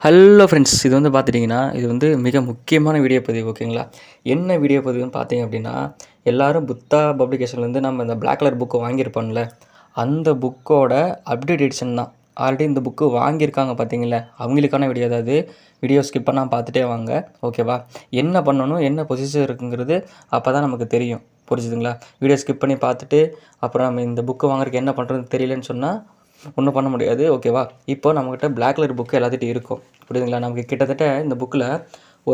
Hello friends இது வந்து பார்த்துட்டிங்கன்னா இது வந்து மிக முக்கியமான வீடியோ பதிவு ஓகேங்களா என்ன வீடியோ பதிவுன்னு பார்த்தீங்க அப்படின்னா எல்லோரும் புத்தா பப்ளிகேஷன்லேருந்து நம்ம இந்த பிளாக் கலர் புக்கு வாங்கியிருப்போம்ல அந்த புக்கோட அப்டேட் எடிஷன் தான். ஆல்ரெடி இந்த புக்கு வாங்கியிருக்காங்க பார்த்தீங்களா அவங்களுக்கான வீடியோ அதாவது வீடியோ ஸ்கிப் பண்ணால் பார்த்துட்டே வாங்க ஓகேவா என்ன பண்ணணும் என்ன பொசிஷன் இருக்குங்கிறது அப்போ தான் நமக்கு தெரியும். புரிஞ்சுதுங்களா? வீடியோ ஸ்கிப் பண்ணி பார்த்துட்டு அப்புறம் நம்ம இந்த புக்கு வாங்குறதுக்கு என்ன பண்ணுறதுன்னு தெரியலன்னு சொன்னால் ஒன்றும் பண்ண முடியாது. ஓகேவா இப்போ நம்மக்கிட்ட பிளாக் கலர் புக்கு எல்லாத்திட்டையும் இருக்கும் புரியுதுங்களா? நமக்கு கிட்டத்தட்ட இந்த புக்கில்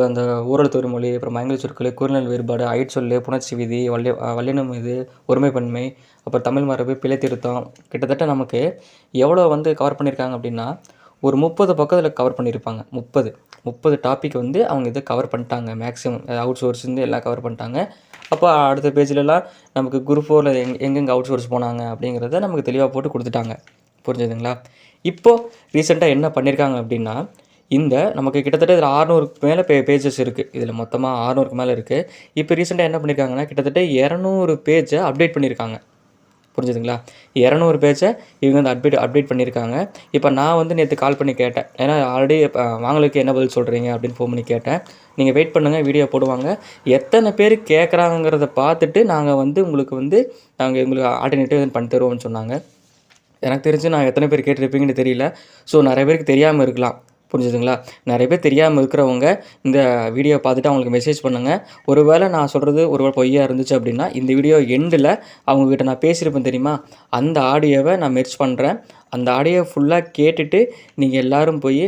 அந்த ஊரல் மொழி அப்புறம் மயங்கல் சொற்கள் குறுநல் வேறுபாடு அயிற்சொல்லு புணர்ச்சி விதி வல்லிய வல்லினம் இது ஒருமைப்பன்மை அப்புறம் தமிழ் மரபு பிழை திருத்தம். கிட்டத்தட்ட நமக்கு எவ்வளோ வந்து கவர் பண்ணியிருக்காங்க அப்படின்னா ஒரு முப்பது பக்கத்தில் கவர் பண்ணியிருப்பாங்க முப்பது. முப்பது டாபிக் வந்து அவங்க இதை கவர் பண்ணிட்டாங்க. மேக்ஸிமம் அவுட் சோர்ஸ்லேருந்து எல்லாம் கவர் பண்ணிட்டாங்க. அப்போ அடுத்த பேஜ்லலாம் நமக்கு குரூப் ஃபோரில் எங் எங்கெங்கே அவுட் சோர்ஸ் போனாங்க அப்படிங்கிறத நமக்கு தெளிவாக போட்டு கொடுத்துட்டாங்க. புரிஞ்சுதுங்களா? இப்போது ரீசெண்டாக என்ன பண்ணியிருக்காங்க அப்படின்னா இந்த நமக்கு கிட்டத்தட்ட இதில் ஆறுநூறுக்கு மேலே பே பேஜஸ் இருக்குது இதில் மொத்தமாக ஆறுநூறுக்கு மேலே இருக்குது இப்போ ரீசெண்டாக என்ன பண்ணியிருக்காங்கன்னா கிட்டத்தட்ட இரநூறு பேஜை அப்டேட் பண்ணியிருக்காங்க புரிஞ்சுதுங்களா? இரநூறு பேஜை இவங்க வந்து அப்டேட் அப்டேட் பண்ணியிருக்காங்க இப்போ நான் வந்து நேற்று கால் பண்ணி கேட்டேன். ஏன்னா ஆல்ரெடி வாங்களுக்கு என்ன பதில் சொல்கிறீங்க அப்படின்னு ஃபோன் பண்ணி கேட்டேன். நீங்கள் வெயிட் பண்ணுங்கள் வீடியோ போடுவாங்க. எத்தனை பேர் கேட்குறாங்கிறத பார்த்துட்டு நாங்கள் வந்து உங்களுக்கு வந்து நாங்கள் உங்களுக்கு ஆல்டர்னேட்டிவ் பண்ணி தருவோம்னு சொன்னாங்க. எனக்கு தெரிஞ்சு நான் எத்தனை பேர் கேட்டிருப்பீங்கன்னு தெரியல. ஸோ நிறைய பேருக்கு தெரியாமல் இருக்கலாம். புரிஞ்சுதுங்களா? நிறைய பேர் தெரியாமல் இருக்கிறவங்க இந்த வீடியோ பார்த்துட்டு அவங்களுக்கு மெசேஜ் பண்ணுங்கள் ஒருவேளை நான் சொல்கிறது ஒரு பொய்யா இருந்துச்சு அப்படின்னா இந்த வீடியோ எண்டில் அவங்கக்கிட்ட நான் பேசியிருப்பேன் தெரியுமா? அந்த ஆடியோவை நான் மெர்ச் பண்ணுறேன் அந்த ஆடியோ ஃபுல்லாக கேட்டுட்டு நீங்கள் எல்லோரும் போய்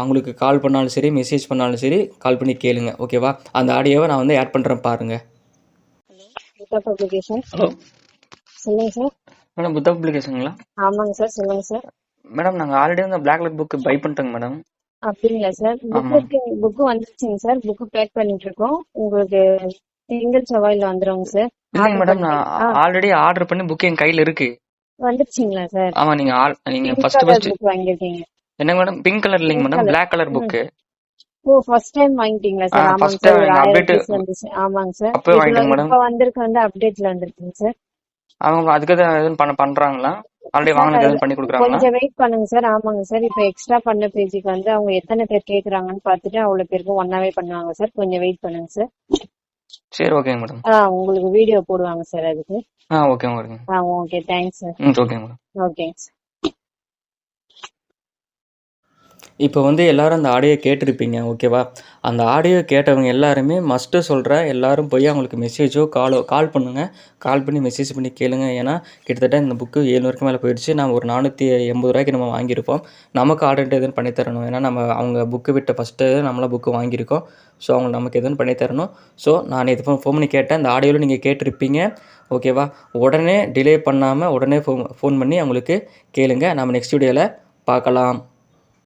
அவங்களுக்கு கால் பண்ணாலும் சரி மெசேஜ் பண்ணாலும் சரி கால் பண்ணி கேளுங்க. ஓகேவா அந்த ஆடியோவை நான் வந்து ஆட் பண்ணுறேன் பாருங்கள் ஹலோ சொல்லுங்கள் சார் மேடம் புத்தா பப்ளிகேஷனுங்களா ஆமாங்க சார் சொல்லுங்க சார். மேடம் நாங்கள் ஆல்ரெடி வந்து பிளாக் கலர் புக் பை பண்ணிட்டோங்க மேடம். அப்படிங்களா சார்? புக்கு புக்கு வந்துருச்சுங்க சார். புக்கு பேக் பண்ணிட்டு இருக்கோம் உங்களுக்கு திங்கள் செவ்வாயில வந்துருங்க சார். இல்லைங்க மேடம் நான் ஆல்ரெடி ஆர்டர் பண்ணி புக் என் கையில இருக்கு. வந்துருச்சுங்களா சார்? ஆமா நீங்க ஆல் நீங்க ஃபர்ஸ்ட் ஃபர்ஸ்ட் புக் வாங்கிருக்கீங்க என்ன மேடம் பிங்க் கலர் இல்லைங்க madam black colour book oh first time வாங்கிட்டீங்களா சார்? ஆமாங்க first சார் வந்துச்சு. ஆமாங்க சார். அப்பவே வாங்கிட்டேங்க madam. இப்ப வந்திருக்கு வந்து அப்டேட்ல வந்திருக்குங்க சார். அவங்க அதுக்கு எதுவும் பண்ண பண்றாங்களா? ஆல்ரெடி வாங்கினது எதுவும் பண்ணி கொடுக்குறாங்களா? கொஞ்சம் வெயிட் பண்ணுங்க சார் ஆமாங்க சார் இப்ப எக்ஸ்ட்ரா பண்ண பேஜுக்கு வந்து அவங்க எத்தனை பேர் கேக்குறாங்கன்னு பார்த்துட்டு அவ்வளவு பேருக்கு ஒன்னாவே பண்ணுவாங்க சார் கொஞ்சம் வெயிட் பண்ணுங்க சார் சரி ஓகேங்க மேடம் ஆ உங்களுக்கு வீடியோ போடுவாங்க சார் அதுக்கு. ஆ ஓகே ஓகேங்க ஆ ஓகே தேங்க்ஸ் சார் ம் ஓகேங்க மேடம் ஓகேங்க சார் இப்போ வந்து எல்லோரும் அந்த ஆடியோ கேட்டிருப்பீங்க ஓகேவா? அந்த ஆடியோ கேட்டவங்க எல்லாருமே மஸ்ட்டு சொல்கிற எல்லாரும் போய் அவங்களுக்கு மெசேஜோ காலோ கால் பண்ணுங்கள் கால் பண்ணி மெசேஜ் பண்ணி கேளுங்க. ஏன்னா கிட்டத்தட்ட இந்த புக்கு ஏழ்நூறுக்கு மேலே போயிடுச்சு. நான் ஒரு நானூற்றி எண்பது ரூபாய்க்கு நம்ம வாங்கியிருப்போம். நமக்கு ஆர்டர் எதுவும் பண்ணி தரணும். ஏன்னா நம்ம அவங்க புக்கு விட்ட ஃபஸ்ட்டு நம்மளாம் புக்கு வாங்கியிருக்கோம். ஸோ அவங்க நமக்கு எதுவும் பண்ணி தரணும். ஸோ நான் இது ஃபோன் பண்ணி கேட்டேன். இந்த ஆடியோவில் நீங்கள் கேட்டிருப்பீங்க ஓகேவா? உடனே டிலே பண்ணாமல் உடனே ஃபோன் ஃபோன் பண்ணி அவங்களுக்கு கேளுங்க. நம்ம நெக்ஸ்ட் வீடியோவில் பார்க்கலாம்.